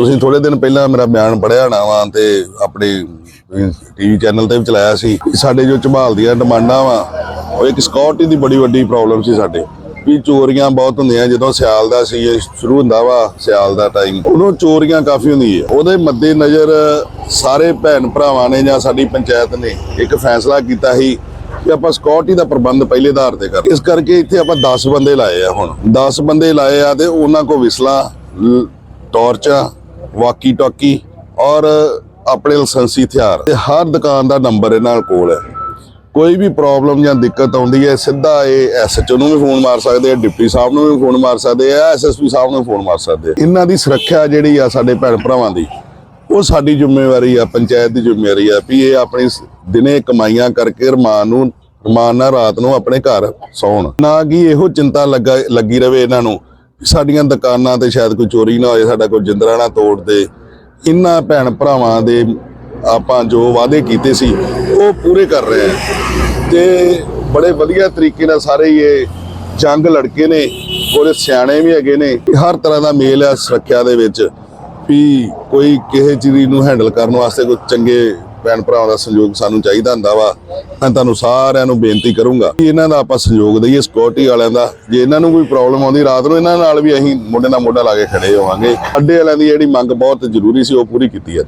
ਤੁਸੀਂ ਥੋੜੇ ਦਿਨ ਪਹਿਲਾਂ ਮੇਰਾ ਬਿਆਨ ਪੜਿਆ ਹੋਣਾ ਵਾ ਤੇ ਆਪਣੇ ਟੀਵੀ ਚੈਨਲ ਤੇ ਵੀ ਚਲਾਇਆ ਸੀ ਸਾਡੇ ਜੋ ਝਬਾਲ ਦੀਆਂ ਡਿਮਾਂਡਾਂ ਵਾ, ਉਹ ਇੱਕ ਸਿਕਿਉਰਿਟੀ ਦੀ ਬੜੀ ਵੱਡੀ ਪ੍ਰੋਬਲਮ ਸੀ ਸਾਡੇ। ਵੀ ਚੋਰੀਆਂ ਬਹੁਤ ਹੁੰਦੀਆਂ, ਜਦੋਂ ਸਿਆਲ ਦਾ ਸੀ ਸ਼ੁਰੂ ਹੁੰਦਾ ਵਾ ਸਿਆਲ ਦਾ ਟਾਈਮ ਉਦੋਂ ਚੋਰੀਆਂ ਕਾਫੀ ਹੁੰਦੀ ਹੈ ਉਹਦੇ ਮੱਦੇ ਨਜ਼ਰ ਸਾਰੇ ਭੈਣ ਭਰਾਵਾਂ ਨੇ ਜਾਂ ਸਾਡੀ ਪੰਚਾਇਤ ਨੇ ਇੱਕ ਫੈਸਲਾ ਕੀਤਾ ਸੀ ਕਿ ਆਪਾਂ ਸਿਕਿਉਰਿਟੀ ਦਾ ਪ੍ਰਬੰਧ ਪਹਿਲੇ ਆਧਾਰ ਤੇ ਕਰ ਇਸ ਕਰਕੇ ਇੱਥੇ ਆਪਾਂ 10 ਬੰਦੇ ਲਾਏ ਆ ਹੁਣ। 10 ਬੰਦੇ ਲਾਏ ਆ ਤੇ ਉਹਨਾਂ ਕੋ ਵਿਸਲਾ, ਲ- ਟਾਰਚਾਂ ਵਾਕੀ ਟਾਕੀ ਔਰ ਆਪਣੇ ਲਾਇਸੈਂਸੀ ਹਥਿਆਰ। ਤੇ ਹਰ ਦੁਕਾਨ ਦਾ ਨੰਬਰ ਇਹਨਾਂ ਕੋਲ ਹੈ। ਕੋਈ ਵੀ ਪ੍ਰੋਬਲਮ ਜਾਂ ਦਿੱਕਤ ਆਉਂਦੀ ਹੈ, ਸਿੱਧਾ ਇਹ ਐਸਐਚਓ ਨੂੰ ਵੀ ਫੋਨ ਮਾਰ ਸਕਦੇ ਆ, ਡਿਪਟੀ ਸਾਹਿਬ ਨੂੰ ਵੀ ਫੋਨ ਮਾਰ ਸਕਦੇ ਆ ਐਸਐਸਪੀ ਸਾਹਿਬ ਨੂੰ ਫੋਨ ਮਾਰ ਸਕਦੇ ਆ। ਇਹਨਾਂ ਦੀ ਸੁਰੱਖਿਆ ਜਿਹੜੀ ਆ ਸਾਡੇ ਭੈਣ ਭਰਾਵਾਂ ਦੀ, ਉਹ ਸਾਡੀ ਜ਼ਿੰਮੇਵਾਰੀ ਆ, ਪੰਚਾਇਤ ਦੀ ਜ਼ਿੰਮੇਵਾਰੀ ਆ ਵੀ ਇਹ ਆਪਣੀ ਦਿਨੇ ਕਮਾਈਆਂ ਕਰਕੇ ਰਮਾਨ ਨੂੰ, ਰਮਾਨ ਨਾਲ ਰਾਤ ਨੂੰ ਆਪਣੇ ਘਰ ਸੌਣ। ਨਾ ਕਿ ਇਹੋ ਚਿੰਤਾ ਲੱਗਾ, ਲੱਗੀ ਰਵੇ ਇਹਨਾਂ ਨੂੰ ਸਾਡੀਆਂ ਦੁਕਾਨਾਂ ਤੇ ਸ਼ਾਇਦ ਕੋਈ ਚੋਰੀ ਨਾ ਹੋਏ, ਸਾਡਾ ਕੋਈ ਜਿੰਦਰਾ ਨਾ ਤੋੜ ਦੇ। ਇਹਨਾਂ ਭੈਣ ਭਰਾਵਾਂ ਦੇ ਆਪਾਂ ਜੋ ਵਾਅਦੇ ਕੀਤੇ ਸੀ, ਉਹ ਪੂਰੇ ਕਰ ਰਹੇ ਆ ਤੇ ਬੜੇ ਵਧੀਆ ਤਰੀਕੇ ਨਾਲ ਸਾਰੇ ਹੀ ਇਹ ਜੰਗ ਲੜਕੇ ਨੇ, ਉਹਦੇ ਸਿਆਣੇ ਵੀ ਹੈਗੇ ਨੇ। ਹਰ ਤਰ੍ਹਾਂ ਦਾ ਮੇਲ ਹੈ ਸੁਰੱਖਿਆ ਦੇ ਵਿੱਚ, ਵੀ ਕੋਈ ਕਿਸੇ ਚੀਜ਼ ਨੂੰ ਹੈਂਡਲ ਕਰਨ ਵਾਸਤੇ ਕੋਈ ਚੰਗੇ ਭੈਣ ਭਰਾਵਾਂ ਦਾ ਸਹਿਯੋਗ ਸਾਨੂੰ ਚਾਹੀਦਾ ਹੁੰਦਾ ਵਾ, ਮੈਂ ਤੁਹਾਨੂੰ ਸਾਰਿਆਂ ਨੂੰ ਬੇਨਤੀ ਕਰੂੰਗਾ ਕਿ ਇਹਨਾਂ ਦਾ ਆਪਾਂ ਸਹਿਯੋਗ ਦਈਏ ਸਿਕਿਉਰਿਟੀ ਵਾਲਿਆਂ ਦਾ। ਜੇ ਇਹਨਾਂ ਨੂੰ ਕੋਈ ਪ੍ਰੋਬਲਮ ਆਉਂਦੀ ਰਾਤ ਨੂੰ, ਇਹਨਾਂ ਨਾਲ ਵੀ ਅਸੀਂ ਮੋਢੇ ਨਾਲ ਮੋਢਾ ਲਾ ਕੇ ਖੜੇ ਹੋਵਾਂਗੇ। ਅੱਡੇ ਵਾਲਿਆਂ ਦੀ ਜਿਹੜੀ ਮੰਗ ਬਹੁਤ ਜ਼ਰੂਰੀ ਸੀ, ਉਹ ਪੂਰੀ ਕੀਤੀ ਹੈ।